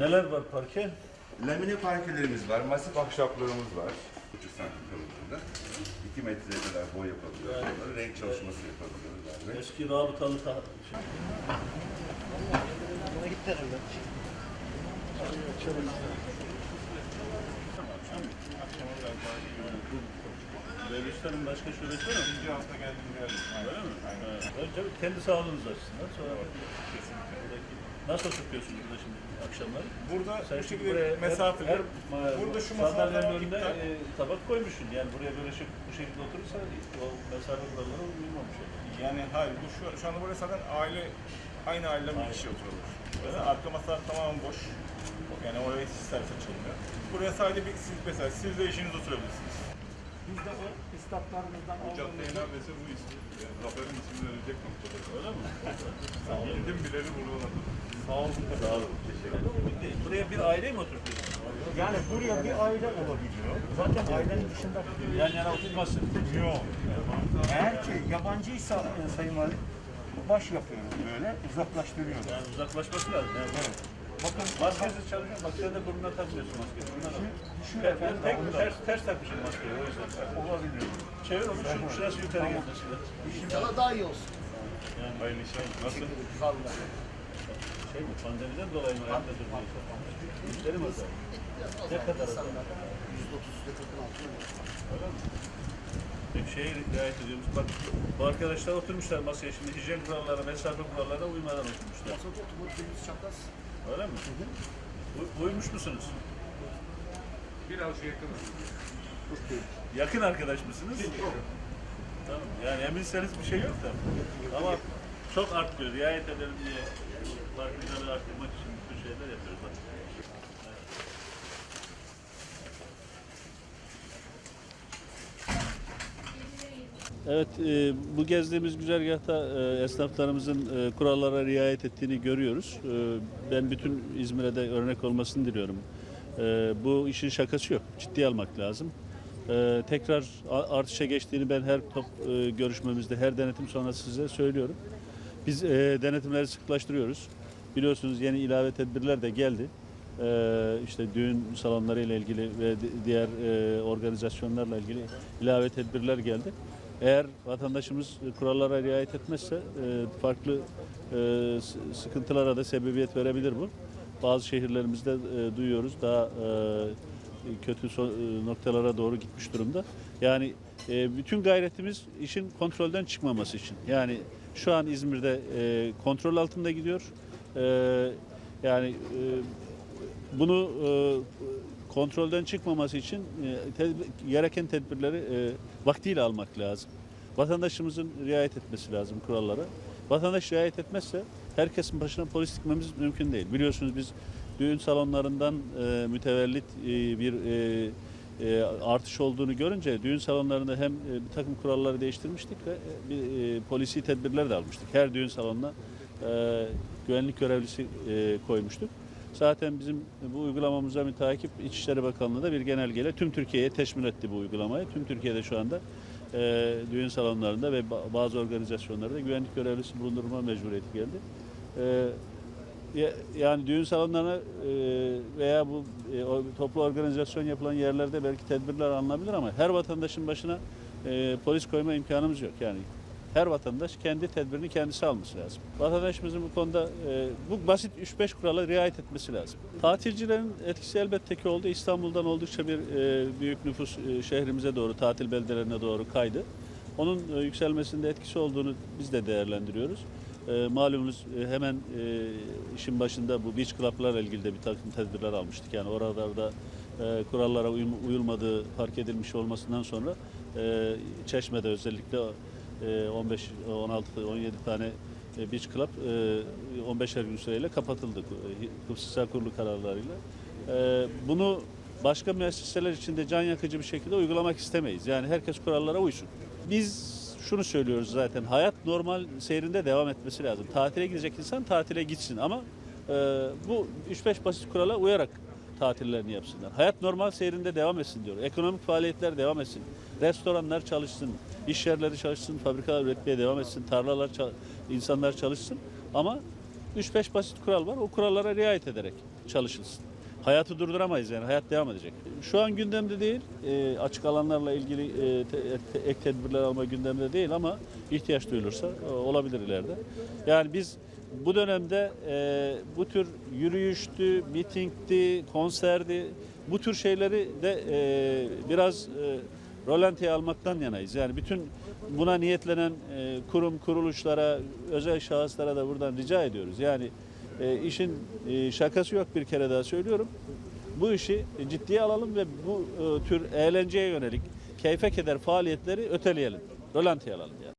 Neler var parke? Lamine parkelerimiz var, masif ahşaplarımız var. 300 santim kalınlığında. 2 metreye kadar boy yapabiliyoruz. Onları renk çalışması yapabiliyoruz. Yani. Eski rabıtalı ta şey. Beylikdüzü'nün başka şubesi var mı? İkinci hafta geldim geldim. Öyle mi? Evet. Önce kendi sağlığınız açısından sonra buradaki- nasıl oturuyorsunuz burada şimdi akşamları? Burada Sen bu şekilde buraya mesafeli. her, her burada şu masadan önüne iptal. e, tabak koymuşsun. Yani buraya böyle şey, bu şekilde oturursa o mesafe kurallara uymamış. olur. Yani hayır bu şu, şu anda buraya zaten aile aynı aileden bir kişi oturuyor. Mesela arka masa tamamen boş. Yani oraya hiç servis açılmıyor. Buraya sadece bir siz mesela siz de eşiniz oturabilirsiniz. Biz de o istatlarımızdan caddenin neredeyse bu ismi. Yani Zafer'in ismini verecek noktada. Öyle mi? Bildim bileli bunu anladım. Sağ olun. Sağ olun. Teşekkür ederim. Buraya bir aileyi mi oturtuyorsunuz? yani buraya bir aile olabiliyor. Zaten ailenin dışında Yan yana oturmasın. yok. Eğer ki yabancıysa e, Sayın Valim baş yapıyoruz böyle uzaklaştırıyoruz. Yani uzaklaşması lazım. Yani evet. Bakın Maskesiz çalışıyorsun. Sen de burnuna takmıyorsun maskeyi. Tak. şu Ben efendim tek ters, ters takmışım maskeyi. O yüzden. olabilir. Çevir onu. Şu, şurası yukarı gelmesin. İnşallah daha iyi olsun. Hayırlı işler. Nasıl? Vallahi. Şey mi? Pandemiden dolayı mı ayakta durmuyorsun? Müşteri mi azaldı? Ne kadar azaldı? İnsanlar %30 %40'ın altına var. Öyle mi? Şeye riayet ediyoruz. Bak bu arkadaşlar oturmuşlar masaya şimdi hijyen kurallarına, mesafe kurallarına uymadan oturmuşlar. Sonra otomobilimiz çapraz. Öyle mi? U- uymuş musunuz? Biraz yakın. Yakın arkadaş mısınız? Tamam. Yani eminseniz bir şey yok da. Ama çok arttırıyor. Riayet edelim diye farkındalığı arttırmak için bütün şeyler yapıyoruz. Bak. Evet, e, bu gezdiğimiz güzergahta e, esnaflarımızın e, kurallara riayet ettiğini görüyoruz. E, ben bütün İzmir'e de örnek olmasını diliyorum. E, bu işin şakası yok, ciddiye almak lazım. E, tekrar artışa geçtiğini ben her top e, görüşmemizde, her denetim sonrası size söylüyorum. Biz e, denetimleri sıklaştırıyoruz. Biliyorsunuz yeni ilave tedbirler de geldi. E, işte düğün salonları ile ilgili ve di- diğer e, organizasyonlarla ilgili ilave tedbirler geldi. Eğer vatandaşımız kurallara riayet etmezse e, farklı e, sıkıntılara da sebebiyet verebilir bu. Bazı şehirlerimizde e, duyuyoruz daha kötü noktalara doğru gitmiş durumda. Yani bütün gayretimiz işin kontrolden çıkmaması için. Yani şu an İzmir'de kontrol altında gidiyor. Yani bunu kontrolden çıkmaması için e, gereken tedbirleri e, vaktiyle almak lazım. Vatandaşımızın riayet etmesi lazım kurallara. Vatandaş riayet etmezse herkesin başına polis dikmemiz mümkün değil. Biliyorsunuz biz düğün salonlarından e, mütevellit e, bir e, artış olduğunu görünce düğün salonlarında hem bir takım kuralları değiştirmiştik ve bir polisi tedbirler de almıştık. Her düğün salonuna güvenlik görevlisi koymuştuk. Zaten bizim bu uygulamamıza mütakip İçişleri Bakanlığı da bir genelgeyle tüm Türkiye'ye teşmil etti bu uygulamayı. Tüm Türkiye'de şu anda e, düğün salonlarında ve ba- bazı organizasyonlarda güvenlik görevlisi bulundurma mecburiyeti geldi. E, ya- yani düğün salonlarına e, veya bu e, toplu organizasyon yapılan yerlerde belki tedbirler alınabilir ama her vatandaşın başına e, polis koyma imkanımız yok. Yani her vatandaş kendi tedbirini kendisi alması lazım. Vatandaşımızın bu konuda e, bu basit 3-5 kurala riayet etmesi lazım. Tatilcilerin etkisi elbette ki oldu. İstanbul'dan oldukça bir e, büyük nüfus e, şehrimize doğru, tatil beldelerine doğru kaydı. Onun e, yükselmesinde etkisi olduğunu biz de değerlendiriyoruz. E, malumunuz e, hemen e, işin başında bu beach club'larla ilgili de bir takım tedbirler almıştık. Yani oralarda e, kurallara uyum- uyulmadığı fark edilmiş olmasından sonra e, Çeşme'de özellikle 15, 16, 17 tane e, beach club e, 15'er gün süreyle kapatıldı e, Kıbrıs İslam Kurulu kararlarıyla. E, bunu başka müesseseler için de can yakıcı bir şekilde uygulamak istemeyiz. Yani herkes kurallara uysun. Biz şunu söylüyoruz zaten hayat normal seyrinde devam etmesi lazım. Tatile gidecek insan tatile gitsin ama e, bu 3-5 basit kurala uyarak tatillerini yapsınlar. Hayat normal seyrinde devam etsin diyor. Ekonomik faaliyetler devam etsin. Restoranlar çalışsın, iş yerleri çalışsın, fabrikalar üretmeye devam etsin, tarlalar, insanlar çalışsın. Ama 3-5 basit kural var. O kurallara riayet ederek çalışılsın. Hayatı durduramayız yani hayat devam edecek. Şu an gündemde değil, e, açık alanlarla ilgili e, te- te- ek tedbirler alma gündemde değil ama ihtiyaç duyulursa e, olabilir ileride. Yani biz bu dönemde e, bu tür yürüyüştü, mitingdi, konserdi, bu tür şeyleri de e, biraz e, rolantiye almaktan yanayız. Yani bütün buna niyetlenen e, kurum, kuruluşlara, özel şahıslara da buradan rica ediyoruz. Yani e, işin e, şakası yok bir kere daha söylüyorum. Bu işi ciddiye alalım ve bu e, tür eğlenceye yönelik keyfe keder faaliyetleri öteleyelim. Rolantiye alalım yani.